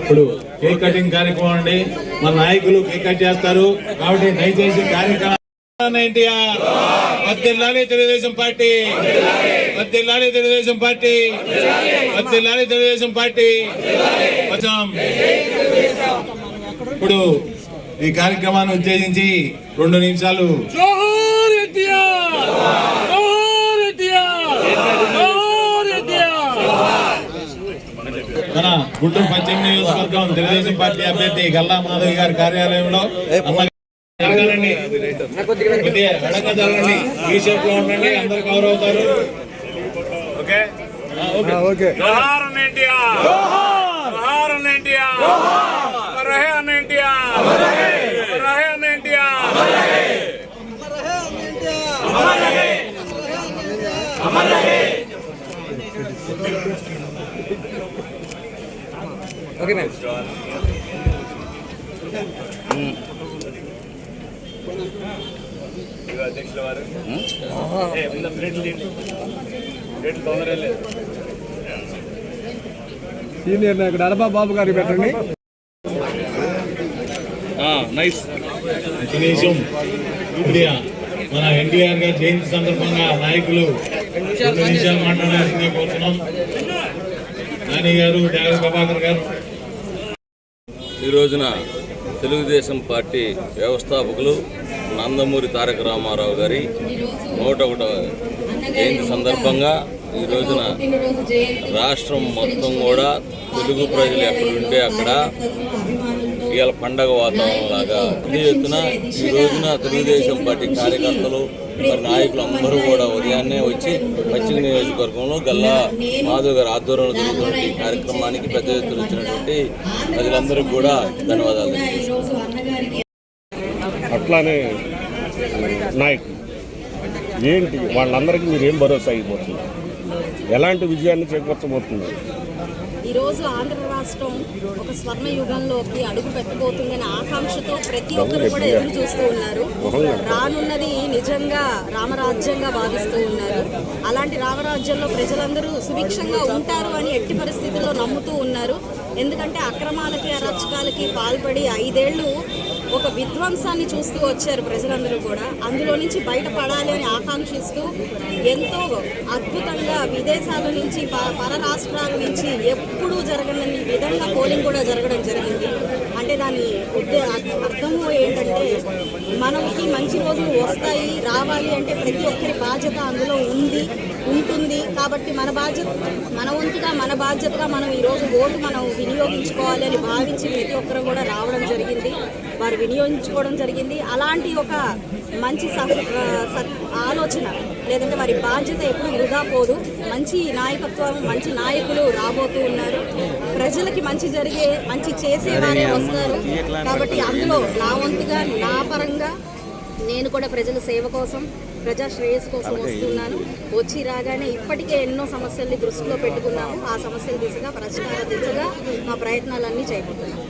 ఇప్పుడు cake cutting కార్యక్రమం అండి. మన నాయకులు కేక్ కట్ చేస్తారు. కాబట్టి దయచేసి కార్యక్రమం ఎన్టీఆర్. పద్దెల్లాలి తెలుగుదేశం పార్టీ. పద్దెల్లాలి తెలుగుదేశం పార్టీ. పద్దెల్లాలి తెలుగుదేశం పార్టీ. కొంచెం ఇప్పుడు ఈ కార్యక్రమాన్ని ఉద్దేశించి రెండు నిమిషాలు జోహార్ ఎన్టీఆర్ జోహార్ ఎన్టీఆర్ జోహార్ ఎన్టీఆర్ మన గుంటూరు పశ్చిమ నియోజకవర్గం తెలుగుదేశం పార్టీ అభ్యర్థి గల్లా మాధవి గారి కార్యాలయంలో జరగాలండి. జరగండి ఈ షేప్లో ఉండండి అందరు కవర్ అవుతారు. ఓకే? ఆ, ఓకే. ఎన్టీఆర్. ఎన్టీఆర్ జోహార్ రహే ఎన్టీఆర్ రహే ఎన్టీఆర్ సీనియర్ నాయకుడు అడబా బాబు గారికి పెట్టండి. నైస్. నిమిషం కొద్దిగా మన ఎన్టీఆర్ గారి జయంతి సందర్భంగా నాయకులు రెండు నిమిషాలు మాట్లాడాల్సిందే కోరుతున్నాం. నాని గారు డాగ ప్రభాకర్ గారు ఈ రోజున తెలుగుదేశం పార్టీ వ్యవస్థాపకులు నందమూరి తారక రామారావు గారి నూట ఒకటవ జయంతి సందర్భంగా ఈ రోజున రాష్ట్రం మొత్తం కూడా తెలుగు ప్రజలు ఎక్కడుంటే అక్కడ ఇవాళ పండగ వాతావరణం లాగా పెద్ద ఎత్తున ఈ రోజున తెలుగుదేశం పార్టీ కార్యకర్తలు మరి నాయకులు అందరూ కూడా ఉదయాన్నే వచ్చి పశ్చిమ నియోజకవర్గంలో గల్లా మాధవ్ గారి ఆధ్వర్యంలో జరుగుతున్న కార్యక్రమానికి పెద్ద ఎత్తున వచ్చినటువంటి ప్రజలందరికీ కూడా ధన్యవాదాలు. అట్లానే నాయకులు ఏంటి వాళ్ళందరికీ మీరు ఏం భరోసా అయిపోతుంది ఎలాంటి విజయాన్ని చేకూర్చబోతుంది ఈరోజు ఆంధ్ర రాష్ట్రం ఒక స్వర్ణ యుగంలోకి అడుగు పెట్టబోతుందనే ఆకాంక్షతో ప్రతి ఒక్కరు కూడా ఎదురు చూస్తూ ఉన్నారు. రానున్నది నిజంగా రామరాజ్యంగా భావిస్తూ ఉన్నారు. అలాంటి రామరాజ్యంలో ప్రజలందరూ సుభిక్షంగా ఉంటారు అని ఎట్టి పరిస్థితుల్లో నమ్ముతూ ఉన్నారు. ఎందుకంటే అక్రమాలకి అరచకాలకి పాల్పడి ఐదేళ్ళు ఒక విధ్వంసాన్ని చూస్తూ వచ్చారు ప్రజలందరూ కూడా. అందులో నుంచి బయటపడాలి అని ఆకాంక్షిస్తూ ఎంతో అద్భుతంగా విదేశాల నుంచి ప- పర రాష్ట్రాల నుంచి ఎప్పుడూ జరగని విధంగా పోలింగ్ కూడా జరగడం జరిగింది. అంటే దాని ఉద్దే అర్థము ఏంటంటే మనకి మంచి రోజులు వస్తాయి రావాలి అంటే ప్రతి ఒక్కరి బాధ్యత అందులో ఉంది ఉంటుంది. కాబట్టి మన బాధ్యత మన వంతుగా మన బాధ్యతగా మనం ఈరోజు ఓటు మనం వినియోగించుకోవాలి అని భావించి ప్రతి ఒక్కరు కూడా రావడం జరిగింది. వారు వినియోగించుకోవడం జరిగింది. అలాంటి ఒక మంచి ఆలోచన లేదంటే వారి బాధ్యత ఎప్పుడు వృధా పోదు. మంచి నాయకత్వం మంచి నాయకులు రాబోతూ ఉన్నారు. ప్రజలకి మంచి జరిగే మంచి చేసేవారే వస్తారు. కాబట్టి అందులో నా వంతుగా నా పరంగా నేను కూడా ప్రజల సేవ కోసం ప్రజా శ్రేయస్ కోసం వస్తున్నాను. వచ్చి రాగానే ఇప్పటికే ఎన్నో సమస్యల్ని దృష్టిలో పెట్టుకున్నాము. ఆ సమస్యల దిశగా పరిష్కార దిశగా మా ప్రయత్నాలన్నీ చేయబోతున్నాము